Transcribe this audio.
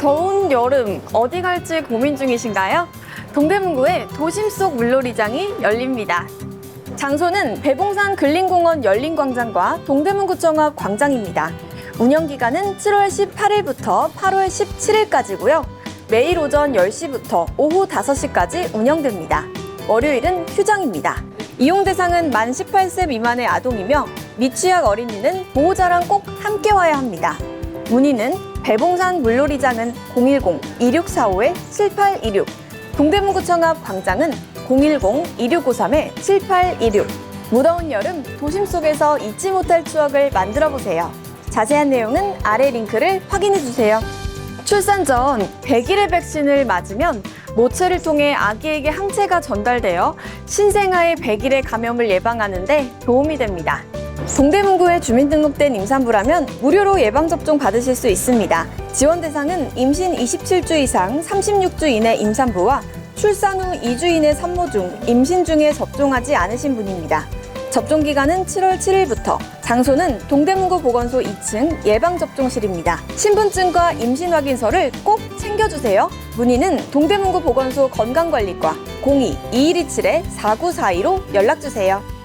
더운 여름 어디 갈지 고민 중이신가요? 동대문구에 도심 속 물놀이장이 열립니다. 장소는 배봉산 근린공원 열린광장과 동대문구청 앞 광장입니다. 운영 기간은 7월 18일부터 8월 17일까지고요. 매일 오전 10시부터 오후 5시까지 운영됩니다. 월요일은 휴장입니다. 이용 대상은 만 18세 미만의 아동이며 미취학 어린이는 보호자랑 꼭 함께 와야 합니다. 문의는 배봉산 물놀이장은 010-2645-7826, 동대문구청 앞 광장은 010-2653-7826. 무더운 여름 도심 속에서 잊지 못할 추억을 만들어 보세요. 자세한 내용은 아래 링크를 확인해 주세요. 출산 전 100일의 백신을 맞으면 모체를 통해 아기에게 항체가 전달되어 신생아의 100일의 감염을 예방하는데 도움이 됩니다. 동대문구에 주민등록된 임산부라면 무료로 예방접종 받으실 수 있습니다. 지원 대상은 임신 27주 이상 36주 이내 임산부와 출산 후 2주 이내 산모 중 임신 중에 접종하지 않으신 분입니다. 접종 기간은 7월 7일부터 장소는 동대문구 보건소 2층 예방접종실입니다. 신분증과 임신 확인서를 꼭 챙겨주세요. 문의는 동대문구 보건소 건강관리과 02-2127-4942로 연락주세요.